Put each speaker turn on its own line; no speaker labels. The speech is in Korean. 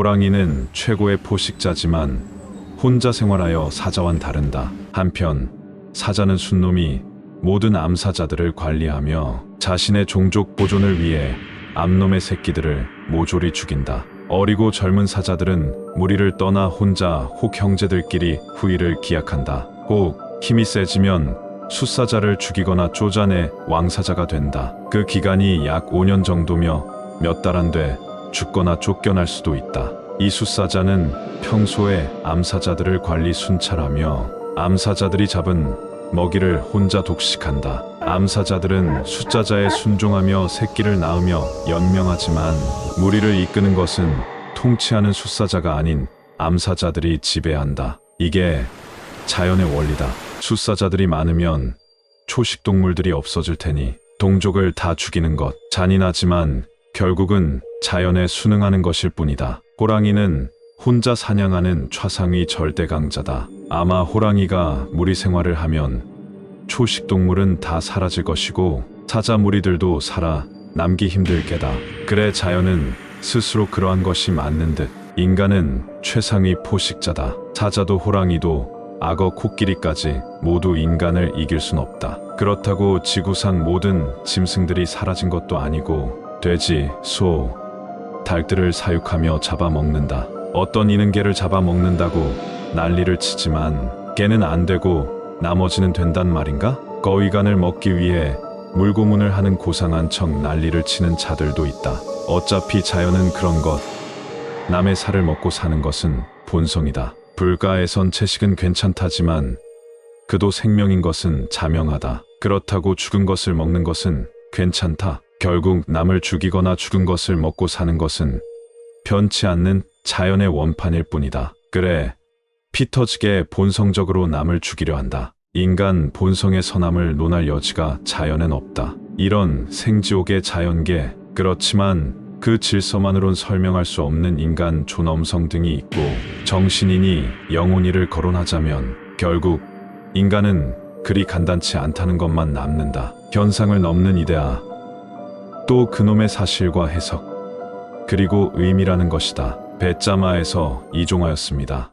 호랑이는 최고의 포식자지만 혼자 생활하여 사자와는 다른다. 한편 사자는 순놈이 모든 암사자들을 관리하며 자신의 종족 보존을 위해 암놈의 새끼들을 모조리 죽인다. 어리고 젊은 사자들은 무리를 떠나 혼자 혹 형제들끼리 후일을 기약한다. 혹 힘이 세지면 숫사자를 죽이거나 쪼잔해 왕사자가 된다. 그 기간이 약 5년 정도며 몇 달 안 돼 죽거나 쫓겨날 수도 있다. 이 숫사자는 평소에 암사자들을 관리 순찰하며 암사자들이 잡은 먹이를 혼자 독식한다. 암사자들은 숫자자에 순종하며 새끼를 낳으며 연명하지만 무리를 이끄는 것은 통치하는 숫사자가 아닌 암사자들이 지배한다. 이게 자연의 원리다. 숫사자들이 많으면 초식 동물들이 없어질 테니 동족을 다 죽이는 것 잔인하지만 결국은 자연에 순응하는 것일 뿐이다. 호랑이는 혼자 사냥하는 최상위 절대 강자다. 아마 호랑이가 무리 생활을 하면 초식 동물은 다 사라질 것이고 사자 무리들도 살아 남기 힘들 게다. 그래 자연은 스스로 그러한 것이 맞는 듯 인간은 최상위 포식자다. 사자도 호랑이도 악어 코끼리까지 모두 인간을 이길 순 없다. 그렇다고 지구상 모든 짐승들이 사라진 것도 아니고 돼지, 소, 닭들을 사육하며 잡아먹는다. 어떤 이는 개를 잡아먹는다고 난리를 치지만 개는 안 되고 나머지는 된단 말인가? 거위간을 먹기 위해 물고문을 하는 고상한 척 난리를 치는 자들도 있다. 어차피 자연은 그런 것. 남의 살을 먹고 사는 것은 본성이다. 불가에선 채식은 괜찮다지만 그도 생명인 것은 자명하다. 그렇다고 죽은 것을 먹는 것은 괜찮다. 결국 남을 죽이거나 죽은 것을 먹고 사는 것은 변치 않는 자연의 원판일 뿐이다. 그래, 피 터지게 본성적으로 남을 죽이려 한다. 인간 본성의 선함을 논할 여지가 자연엔 없다. 이런 생지옥의 자연계, 그렇지만 그 질서만으론 설명할 수 없는 인간 존엄성 등이 있고 정신이니 영혼이를 거론하자면 결국 인간은 그리 간단치 않다는 것만 남는다. 현상을 넘는 이데아, 또 그놈의 사실과 해석, 그리고 의미라는 것이다. 배짜마에서 이종하였습니다.